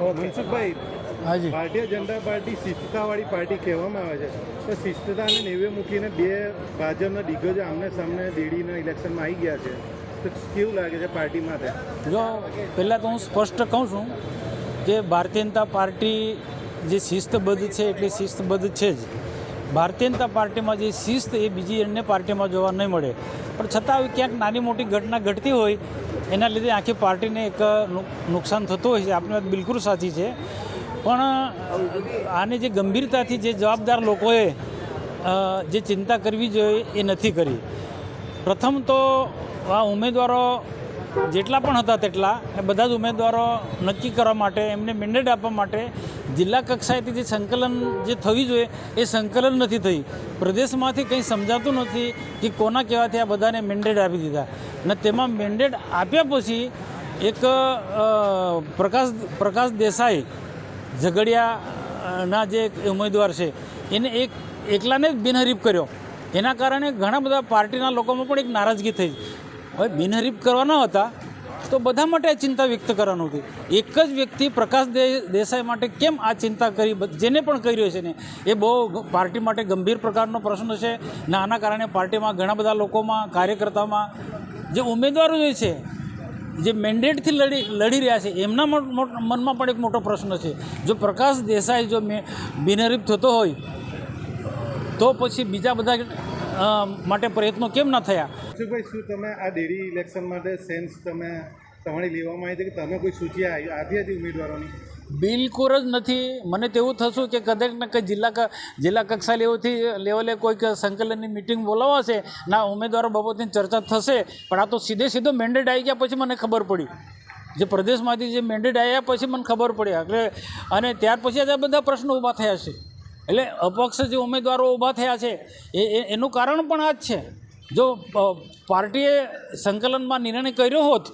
મનસુખભાઈ હાજી Bharatiya Janata party શિસ્તતાવાળી party કહેવામાં આવે છે. તો શિસ્તતાને નેવે મૂકીને બે ભાજપના દિગ્ગજો આમને સામને દેડીના ઇલેક્શનમાં આવી ગયા છે. તો કેવું લાગે છે પાર્ટી માટે? જો પહેલાં તો હું સ્પષ્ટ કહું છું કે ભારતીય જનતા પાર્ટી જે શિસ્તબદ્ધ છે એટલે શિસ્તબદ્ધ છે જ. ભારતીય જનતા પાર્ટીમાં જે શિસ્ત એ બીજી અન્ય પાર્ટીમાં જોવા નહીં મળે. પણ છતાં આવી ક્યાંક નાની મોટી ઘટના ઘટતી હોય એના લીધે આખી પાર્ટીને એક નુકસાન થતું હોય છે. આપણી વાત બિલકુલ સાચી છે. પણ આને જે ગંભીરતાથી જે જવાબદાર લોકોએ જે ચિંતા કરવી જોઈએ એ નથી કરી. પ્રથમ તો આ ઉમેદવારો જેટલા પણ હતા તેટલા, એ બધા જ ઉમેદવારો નક્કી કરવા માટે, એમને મેન્ડેટ આપવા માટે જિલ્લા કક્ષાએથી જે સંકલન જે થવી જોઈએ, એ સંકલન નથી થઈ. પ્રદેશમાંથી કંઈ સમજાતું નથી કે કોના કહેવાથી આ બધાને મેન્ડેટ આપી દીધા. અને તેમાં મેન્ડેટ આપ્યા પછી એક પ્રકાશ પ્રકાશ દેસાઈ, ઝઘડિયાના જે ઉમેદવાર છે, એને એક, એકલાને જ બિનહરીફ કર્યો. એના કારણે ઘણા બધા પાર્ટીના લોકોમાં પણ એક નારાજગી થઈ. હવે બિનહરીફ કરવાના હતા તો બધા માટે આ ચિંતા વ્યક્ત કરવાનું હતી. એક જ વ્યક્તિ પ્રકાશ દેસાઈ માટે કેમ આ ચિંતા કરી જેને પણ કર્યો છે ને, એ બહુ પાર્ટી માટે ગંભીર પ્રકારનો પ્રશ્ન છે. ને આના કારણે પાર્ટીમાં ઘણા બધા લોકોમાં, કાર્યકર્તામાં જે ઉમેદવારો જે છે, જે મેન્ડેટથી લડી લડી રહ્યા છે, એમના મન- મન- મનમાં પણ એક મોટો પ્રશ્ન છે. જો પ્રકાશ દેસાઈ જો બિનહરીફ થતો હોય, તો પછી બીજા બધા માટે પ્રયત્નો કેમ ના થયા? મનસુખભાઈ શું તમે આ ડેરી ઇલેક્શન માટે સેન્સ તમે તમારી લેવામાં આવી છે કે તમે કોઈ સૂચિ આપી હતી ઉમેદવારોની? બિલકુલ જ નથી. મને તેવું થશું કે કદાચ ને કંઈ જિલ્લા જિલ્લા કક્ષા લેવલથી લેવલે કોઈક સંકલનની મિટિંગ બોલાવાશે ના ઉમેદવારો બાબતની ચર્ચા થશે. પણ આ તો સીધે સીધો મેન્ડેટ આવી ગયા પછી મને ખબર પડી. જે પ્રદેશમાંથી જે મેન્ડેટ આવ્યા પછી મને ખબર પડી. એટલે અને ત્યાર પછી આ બધા પ્રશ્નો ઊભા થયા છે. એટલે અપક્ષ જે ઉમેદવારો ઊભા થયા છે, એ એનું કારણ પણ આ જ છે. જો પાર્ટીએ સંકલનમાં નિર્ણય કર્યો હોત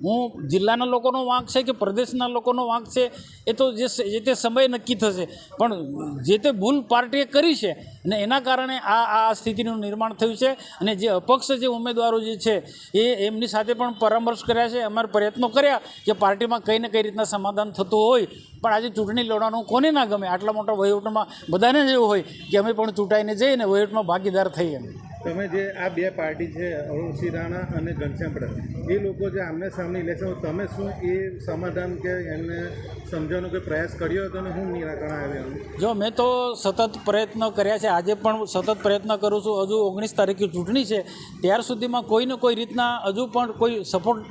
હું જિલ્લાના લોકોનો વાંક છે કે પ્રદેશના લોકોનો વાંક છે, એ તો જે તે સમય નક્કી થશે. પણ જે તે ભૂલ પાર્ટીએ કરી છે અને એના કારણે આ આ સ્થિતિનું નિર્માણ થયું છે અને જે અપક્ષ જે ઉમેદવારો જે છે, એ એમની સાથે પણ પરામર્શ કર્યા છે અમારે પ્રયત્નો કર્યા કે પાર્ટીમાં કંઈ ને કઈ રીતના સમાધાન થતું હોય. પણ આજે ચૂંટણી લડવાનું કોને ના ગમે? આટલા મોટા વહીવટમાં બધાને જ એવું હોય કે અમે પણ ચૂંટાઈને જઈને વહીવટમાં ભાગીદાર થઈએ. તમે જે આ બે પાર્ટી છે, અરુણસિંહ રાણા અને ઘનશ્યામપડા એ લોકો જે આમને સામે ઇલેક્શન તમે શું એ સમાધાન કે એમને સમજાવવાનો કોઈ પ્રયાસ કર્યો હતો અને શું નિરાકરણ આવ્યો જો, મેં તો સતત પ્રયત્ન કર્યા છે. આજે પણ સતત પ્રયત્ન કરું છું. હજુ ઓગણીસ તારીખે ચૂંટણી છે. ત્યાર સુધીમાં કોઈને કોઈ રીતના હજુ પણ કોઈ સપોર્ટ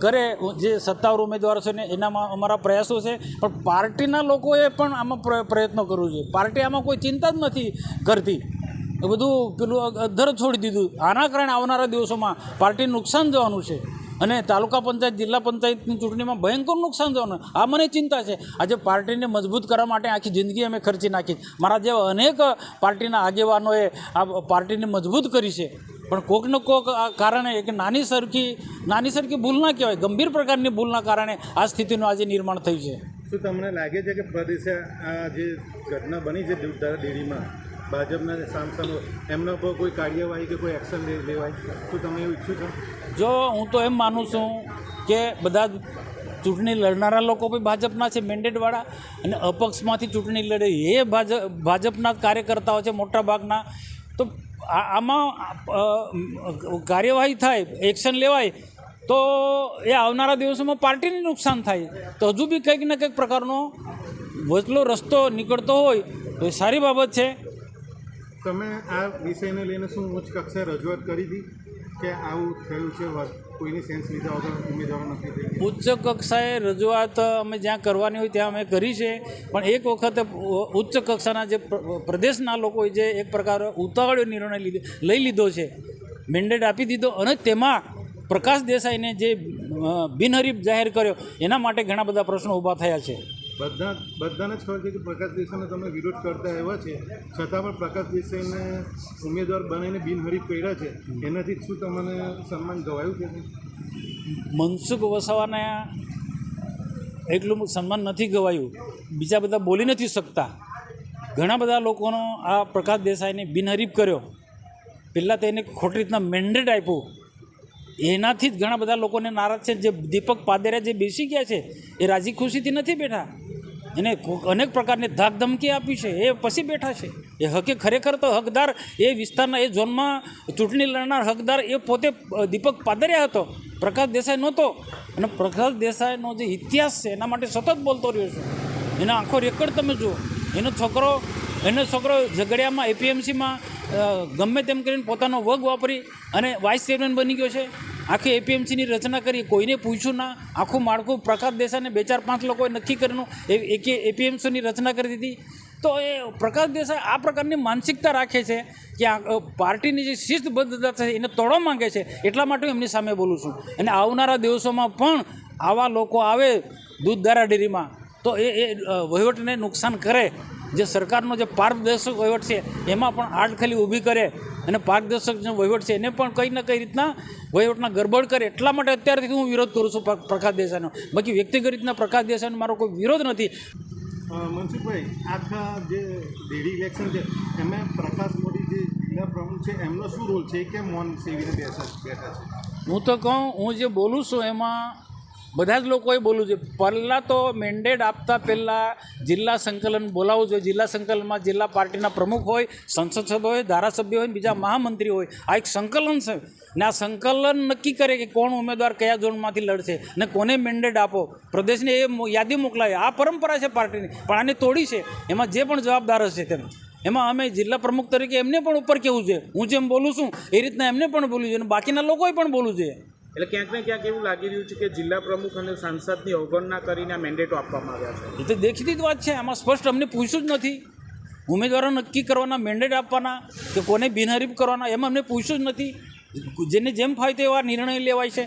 કરે જે સત્તાવાર ઉમેદવારો છે ને, એનામાં અમારા પ્રયાસો છે. પણ પાર્ટીના લોકોએ પણ આમાં પ્ર- પ્રયત્નો કરવો જોઈએ. પાર્ટી આમાં કોઈ ચિંતા જ નથી કરતી. એ બધું પેલું અધર છોડી દીધું. આના કારણે આવનારા દિવસોમાં પાર્ટી નુકસાન જવાનું છે. અને તાલુકા પંચાયત, જિલ્લા પંચાયતની ચૂંટણીમાં ભયંકર નુકસાન થવાનું આ મને ચિંતા છે. આજે પાર્ટીને મજબૂત કરવા માટે આખી જિંદગી અમે ખર્ચી નાખી. મારા જેવા અનેક પાર્ટીના આગેવાનોએ આ પાર્ટીને મજબૂત કરી છે. પણ કોકને કોક કારણે એક નાની સરખી નાની સરખી ભૂલ ના કહેવાય. ગંભીર પ્રકારની ભૂલના કારણે આ સ્થિતિનું આજે નિર્માણ થયું છે. શું તમને લાગે છે કે પ્રદેશે આ જે ઘટના બની છે ડેરીમાં? ભાજપના સાંસદો, એમના કોઈ કાર્યવાહી કે કોઈ એક્શન લેવાય? તો તમે એવું ઈચ્છો છો? જો હું તો એમ માનું છું કે બધા ચૂંટણી લડનારા લોકો બી ભાજપના છે, મેન્ડેટવાળા, અને અપક્ષમાંથી ચૂંટણી લડે એ ભાજપ ભાજપના કાર્યકર્તાઓ છે મોટા ભાગના તો આમાં કાર્યવાહી થાય એક્શન લેવાય, તો એ આવનારા દિવસોમાં પાર્ટીને નુકસાન થાય. તો હજુ બી કંઈક ને કંઈક પ્રકારનો વચલો રસ્તો નીકળતો હોય, તો એ સારી બાબત છે. તમે આ વિષયને લઈને શું ઉચ્ચ કક્ષાએ રજૂઆત કરી હતી કે આવું થયું છે? કોઈની સેન્સ લીધા વગર ઉમેદવારો નથી ઉચ્ચ કક્ષાએ રજૂઆત અમે જ્યાં કરવાની હોય ત્યાં અમે કરી છે. પણ એક વખત ઉચ્ચ કક્ષાના જે પ્રદેશના પ્રદેશના લોકોએ જે એક પ્રકાર ઉતાવળ્યો નિર્ણય લીધો, લઈ લીધો છે મેન્ડેટ આપી દીધો અને તેમાં પ્રકાશ દેસાઈને જે બિનહરીફ જાહેર કર્યો, એના માટે ઘણા બધા પ્રશ્નો ઊભા થયા છે. બધા બધાને જ ખબર છે કે પ્રકાશ દેસાઈનો તમે વિરોધ કરતા આવ્યા છે. છતાં પણ પ્રકાશ દેસાઈને ઉમેદવાર બનાવીને બિનહરીફ કર્યા છે. એનાથી શું તમને સન્માન ગવાયું છે? મનસુખ વસાવાને એટલું સન્માન નથી ગવાયું. બીજા બધા બોલી નથી શકતા. ઘણા બધા લોકોનો આ પ્રકાશ દેસાઈને બિનહરીફ કર્યો. પહેલાં તેને ખોટી રીતના મેન્ડેટ આપ્યું. એનાથી જ ઘણા બધા લોકોને નારાજ છે. જે દીપક પાદેરા જે બેસી ગયા છે, એ રાજી ખુશીથી નથી બેઠા. એને અનેક પ્રકારની ધાક ધમકી આપી છે. એ પછી બેઠા છે. એ હકે ખરેખર તો હકદાર એ વિસ્તારના, એ ઝોનમાં ચૂંટણી લડનાર હકદાર એ પોતે દીપક પાદરિયા હતો. પ્રકાશ દેસાઈ નહોતો. અને પ્રકાશ દેસાઈનો જે ઇતિહાસ છે, એના માટે સતત બોલતો રહ્યો છું. એનો આખો રેકોર્ડ તમે જુઓ. એનો છોકરો એનો છોકરો ઝઘડિયામાં એપીએમસીમાં ગમે તેમ કરીને પોતાનો વગ વાપરી અને વાઇસ ચેરમેન બની ગયો છે. આખી એપીએમસીની રચના કરી. કોઈને પૂછ્યું ના. આખું માળખું પ્રકાશ દેસાઈને બે ચાર પાંચ લોકોએ નક્કી કરેલું એ એપીએમસીની રચના કરી દીધી. તો એ પ્રકાશ દેસાઈ આ પ્રકારની માનસિકતા રાખે છે કે આ પાર્ટીની જે શિસ્તબદ્ધતા છે એને તોડવા માંગે છે એટલા માટે હું એમની સામે બોલું છું. અને આવનારા દિવસોમાં પણ આવા લોકો આવે દૂધધારા ડેરીમાં. તો એ એ વહીવટને નુકસાન કરે. જે સરકારનો જે પારદર્શક વહીવટ છે એમાં પણ આડખલી ઊભી કરે અને પારદર્શક જે વહીવટ છે એને પણ કંઈ ને કઈ રીતના વહીવટના ગરબડ કરે. એટલા માટે અત્યારથી હું વિરોધ કરું છું પ્ર- પ્રકાશ દેસાઈનો. બાકી વ્યક્તિગત રીતના પ્રકાશ દેસાઈનો મારો કોઈ વિરોધ નથી. મનસુખભાઈ આખા જે ડેરી ઇલેક્શન છે એમાં પ્રકાશ મોદી જે જિલ્લા પ્રમુખ છે એમનો શું રોલ છે? કે મૌન સેવીને બેસા બેઠા છે? હું તો કહું હું જે બોલું છું એમાં બધા જ લોકોએ બોલવું જોઈએ. પહેલાં તો મેન્ડેટ આપતા પહેલાં જિલ્લા સંકલન બોલાવવું જોઈએ. જિલ્લા સંકલનમાં જિલ્લા પાર્ટીના પ્રમુખ હોય, સંસદ હોય, ધારાસભ્ય હોય બીજા મહામંત્રી હોય. આ એક સંકલન છે. ને આ સંકલન નક્કી કરે કે કોણ ઉમેદવાર કયા ઝોનમાંથી લડશે ને કોને મેન્ડેટ આપો. પ્રદેશને એ યાદી મોકલાય આ પરંપરા છે પાર્ટીની. પણ આને તોડી છે. એમાં જે પણ જવાબદાર હશે તેમ. એમાં અમે જિલ્લા પ્રમુખ તરીકે એમને પણ ઉપર કહેવું જોઈએ? હું જેમ બોલું છું, એ રીતના એમને પણ બોલવું જોઈએ. અને બાકીના લોકોએ પણ બોલવું જોઈએ. એટલે ક્યાંક ને ક્યાંક એવું લાગી રહ્યું છે કે જિલ્લા પ્રમુખ અને સાંસદની અવગણના કરીને મેન્ડેટો આપવામાં આવ્યા છે. એ તો દેખીતી જ વાત છે, આમાં સ્પષ્ટ અમને પૂછ્યું જ નથી. ઉમેદવારો નક્કી કરવાના મેન્ડેટ આપવાના, કે કોને બિનહરીફ કરવાના, એમાં અમને પૂછ્યું જ નથી. જેને જેમ ફાય તેવા નિર્ણય લેવાય છે.